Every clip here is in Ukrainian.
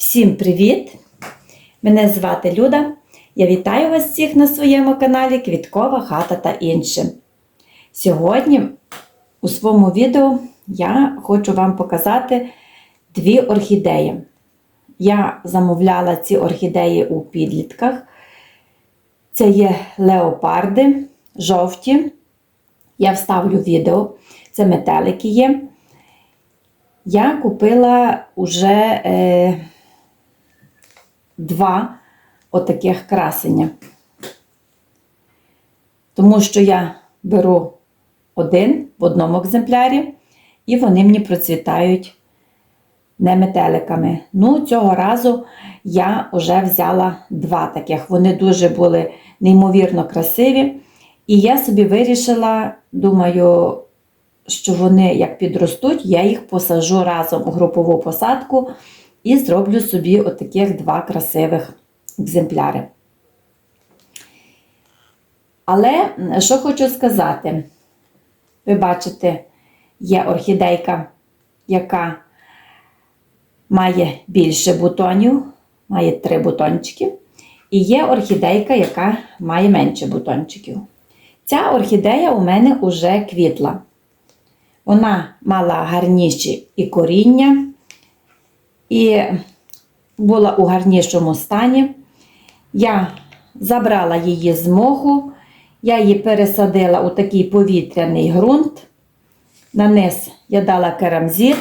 Всім привіт! Мене звати Люда. Я вітаю вас всіх на своєму каналі Квіткова хата та інше. Сьогодні у своєму відео я хочу вам показати дві орхідеї. Я замовляла ці орхідеї у підлітках. Це є леопарди жовті. Я вставлю відео. Це метелики є. Я купила уже е, два отаких красення. Тому що я беру один в одному екземплярі, і вони мені процвітають не метеликами. Ну, цього разу я вже взяла два таких. Вони дуже були неймовірно красиві. І я собі вирішила, думаю, що вони як підростуть, я їх посажу разом у групову посадку і зроблю собі отаких два красивих екземпляри. Але що хочу сказати, ви бачите, є орхідейка, яка має більше бутонів, має три бутончики. І є орхідейка, яка має менше бутончиків. Ця орхідея у мене вже квітла. Вона мала гарніші і коріння, і була у гарнішому стані. Я забрала її з моху, я її пересадила у такий повітряний ґрунт. На низ я дала керамзит,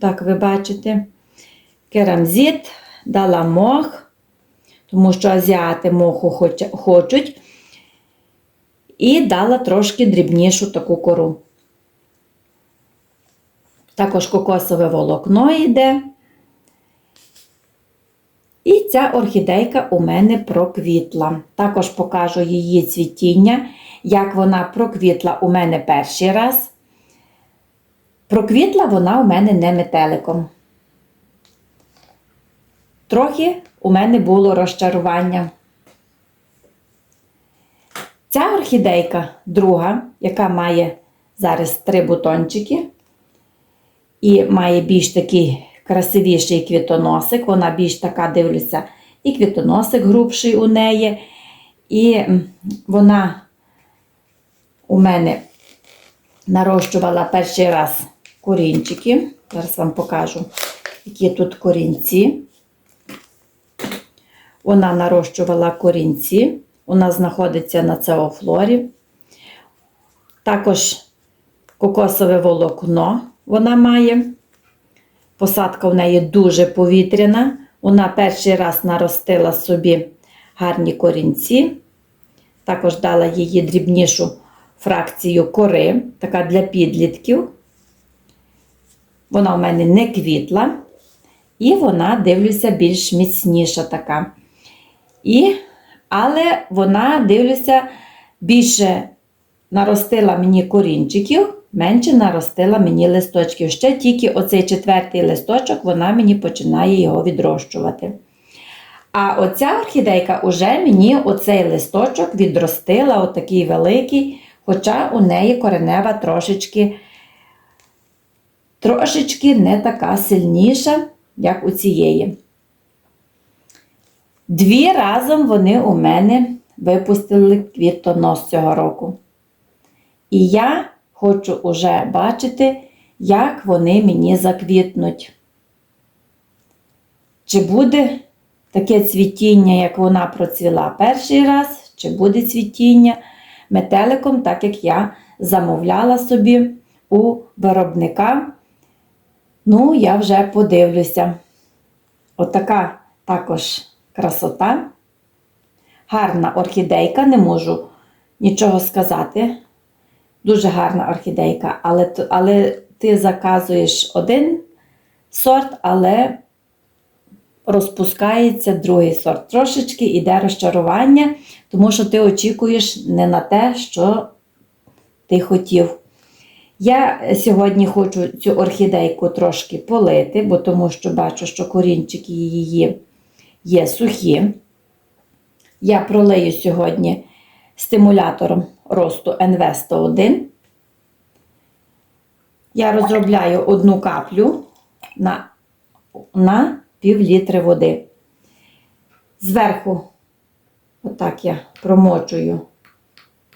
так ви бачите, керамзит, дала мох, тому що азіати моху хочуть, і дала трошки дрібнішу таку кору. Також кокосове волокно йде. І ця орхідейка у мене проквітла. Також покажу її цвітіння, як вона проквітла у мене перший раз. Проквітла вона у мене не метеликом. Трохи у мене було розчарування. Ця орхідейка друга, яка має зараз три бутончики, і має більш такий красивіший квітоносик. Вона більш така, дивлюся, і квітоносик грубший у неї. І вона у мене нарощувала перший раз корінчики. Зараз вам покажу, які тут корінці. Вона нарощувала корінці. Вона знаходиться на цеофлорі. Також кокосове волокно вона має. Посадка в неї дуже повітряна. Вона перший раз наростила собі гарні корінці. Також дала її дрібнішу фракцію кори, така для підлітків. Вона у мене не квітла. І вона, дивлюся, більш міцніша така. І, Але вона, дивлюся, більше наростила мені корінчиків менше наростила мені листочків. Ще тільки оцей четвертий листочок вона мені починає його відрощувати. А оця орхідейка вже мені оцей листочок відростила, отакий великий, хоча у неї коренева трошечки трошечки не така сильніша, як у цієї. Дві разом вони у мене випустили квітонос цього року. І я Хочу уже бачити, як вони мені заквітнуть. Чи буде таке цвітіння, як вона процвіла перший раз, чи буде цвітіння метеликом, так як я замовляла собі у виробника. Ну, я вже подивлюся. Отака також красота. Гарна орхідейка, не можу нічого сказати. Дуже гарна орхідейка, але але ти заказуєш один сорт, але розпускається другий сорт. Трошечки йде розчарування, тому що ти очікуєш не на те, що ти хотів. Я сьогодні хочу цю орхідейку трошки полити, бо тому що бачу, що корінчики її є сухі. Я пролию сьогодні стимулятором росту НВ-101. Я розробляю одну каплю на на пів літри води. Зверху, отак я промочую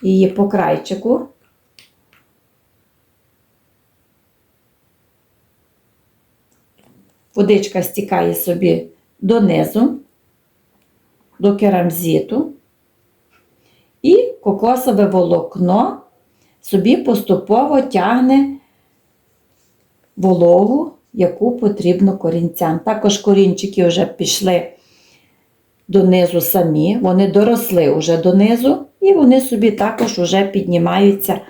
її по крайчику. Водичка стікає собі донизу, до керамзиту, і кокосове волокно собі поступово тягне вологу, яку потрібно корінцям. Також корінчики вже пішли донизу самі, вони доросли вже донизу, і вони собі також вже піднімаються,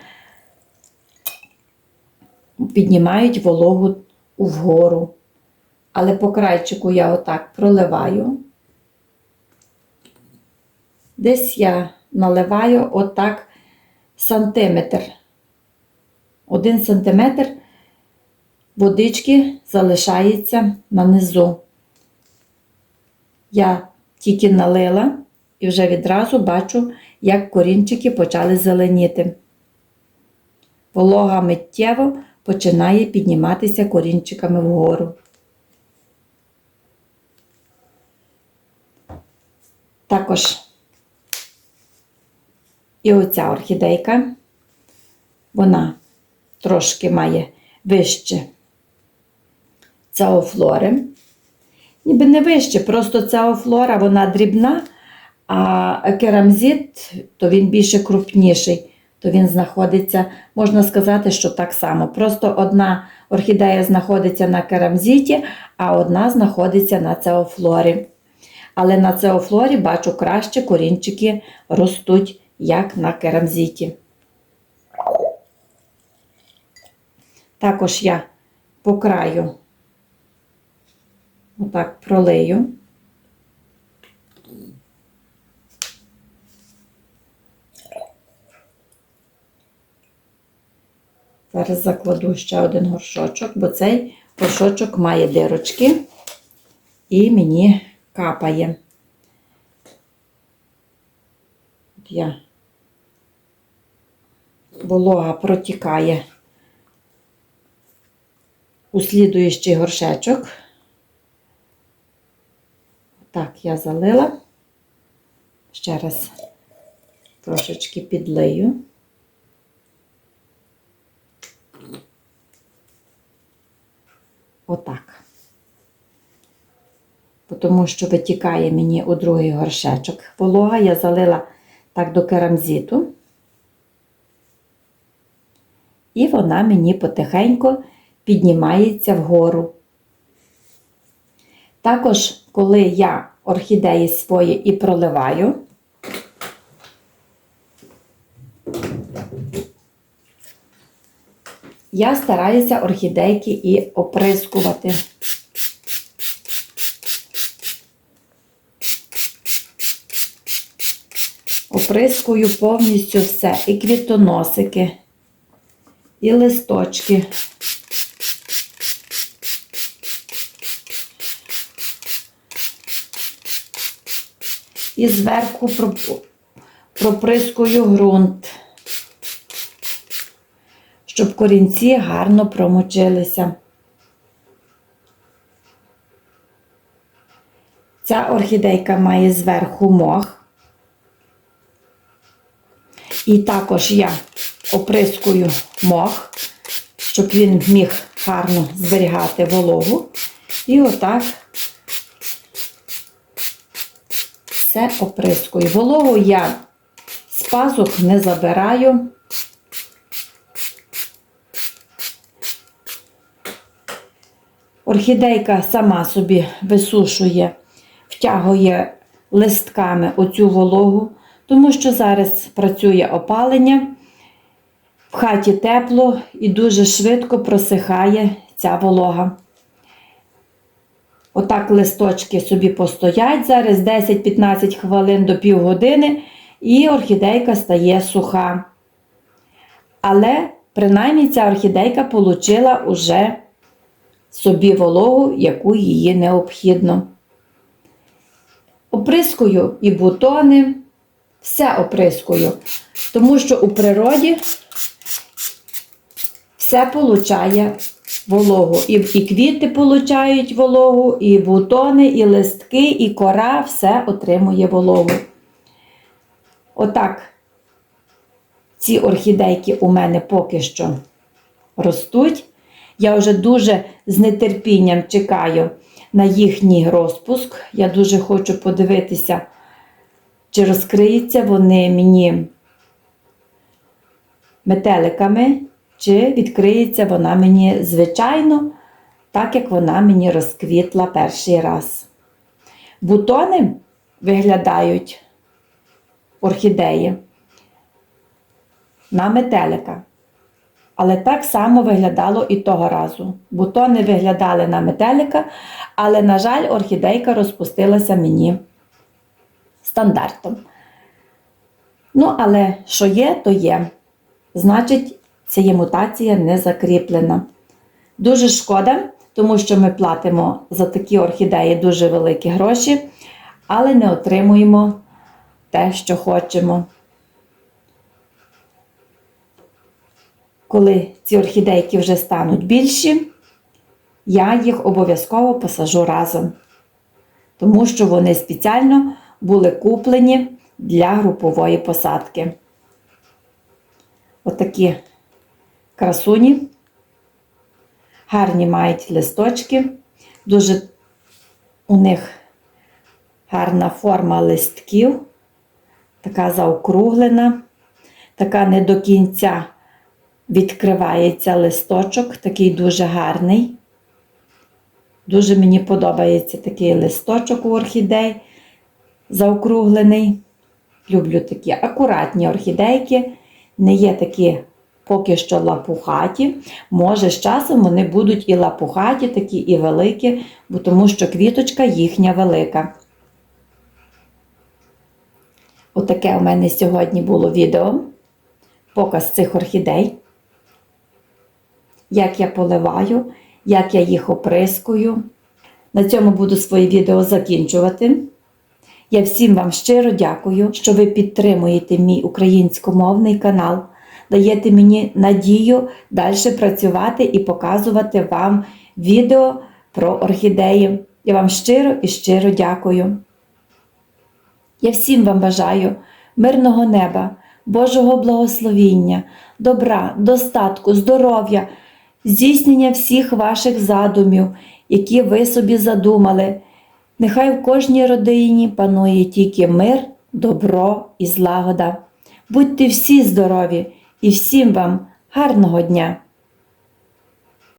піднімають вологу вгору. Але по крайчику я отак проливаю. Десь я наливаю отак сантиметр. Один сантиметр водички залишається на низу. Я тільки налила і вже відразу бачу, як корінчики почали зеленіти. Волога миттєво починає підніматися корінчиками вгору. Також і оця орхідейка, вона трошки має вище цеофлори. Ніби не вище, просто цеофлора, вона дрібна, а керамзит, то він більше крупніший, то він знаходиться, можна сказати, що так само. Просто одна орхідея знаходиться на керамзиті, а одна знаходиться на цеофлорі. Але на цеофлорі бачу краще корінчики ростуть, як на керамзиті. Також я по краю отак пролию. Зараз закладу ще один горшочок, бо цей горшочок має дирочки і мені капає. От я волога протікає у слідуючий горшечок. Так, я залила. Ще раз трошечки підлию. Отак. Тому що витікає мені у другий горшечок волога, я залила так до керамзиту. І вона мені потихеньку піднімається вгору. Також, коли я орхідеї свої і проливаю, я стараюся орхідейки і оприскувати. Оприскую повністю все, і квітоносики, і листочки. І зверху проприскую ґрунт, щоб корінці гарно промочилися. Ця орхідейка має зверху мох. І також я оприскую мох, щоб він міг гарно зберігати вологу. І отак все оприскую. Вологу я з пазух не забираю. Орхідейка сама собі висушує, втягує листками оцю вологу, тому що зараз працює опалення, в хаті тепло і дуже швидко просихає ця волога. Отак листочки собі постоять зараз 10-15 хвилин до півгодини, і орхідейка стає суха. Але, принаймні, ця орхідейка отримала уже собі вологу, яку її необхідно. Оприскую і бутони, все оприскую, тому що у природі все получає вологу. І, і квіти получають вологу, і бутони, і листки, і кора все отримує вологу. Отак ці орхідейки у мене поки що ростуть. Я вже дуже з нетерпінням чекаю на їхній розпуск. Я дуже хочу подивитися, чи розкриються вони мені метеликами, чи відкриється вона мені звичайно, так як вона мені розквітла перший раз. Бутони виглядають орхідеї на метелика. Але так само виглядало і того разу. Бутони виглядали на метелика, але, на жаль, орхідейка розпустилася мені стандартом. Ну, але що є, то є. Значить, ця є мутація не закріплена. Дуже шкода, тому що ми платимо за такі орхідеї дуже великі гроші, але не отримуємо те, що хочемо. Коли ці орхідейки вже стануть більші, я їх обов'язково посажу разом, тому що вони спеціально були куплені для групової посадки. Отакі красуні, гарні мають листочки, дуже у них гарна форма листків, така заокруглена, така не до кінця відкривається листочок, такий дуже гарний. Дуже мені подобається такий листочок у орхідей. Заокруглений. Люблю такі акуратні орхідейки, не є такі поки що лапухаті. Може, з часом вони будуть і лапухаті, такі і великі, бо тому що квіточка їхня велика. Отаке у мене сьогодні було відео. Показ цих орхідей як я поливаю, як я їх оприскую. На цьому буду своє відео закінчувати. Я всім вам щиро дякую, що ви підтримуєте мій українськомовний канал, даєте мені надію далі працювати і показувати вам відео про орхідеї. Я вам щиро і щиро дякую. Я всім вам бажаю мирного неба, Божого благословіння, добра, достатку, здоров'я здійснення всіх ваших задумів, які ви собі задумали. Нехай в кожній родині панує тільки мир, добро і злагода. Будьте всі здорові і всім вам гарного дня!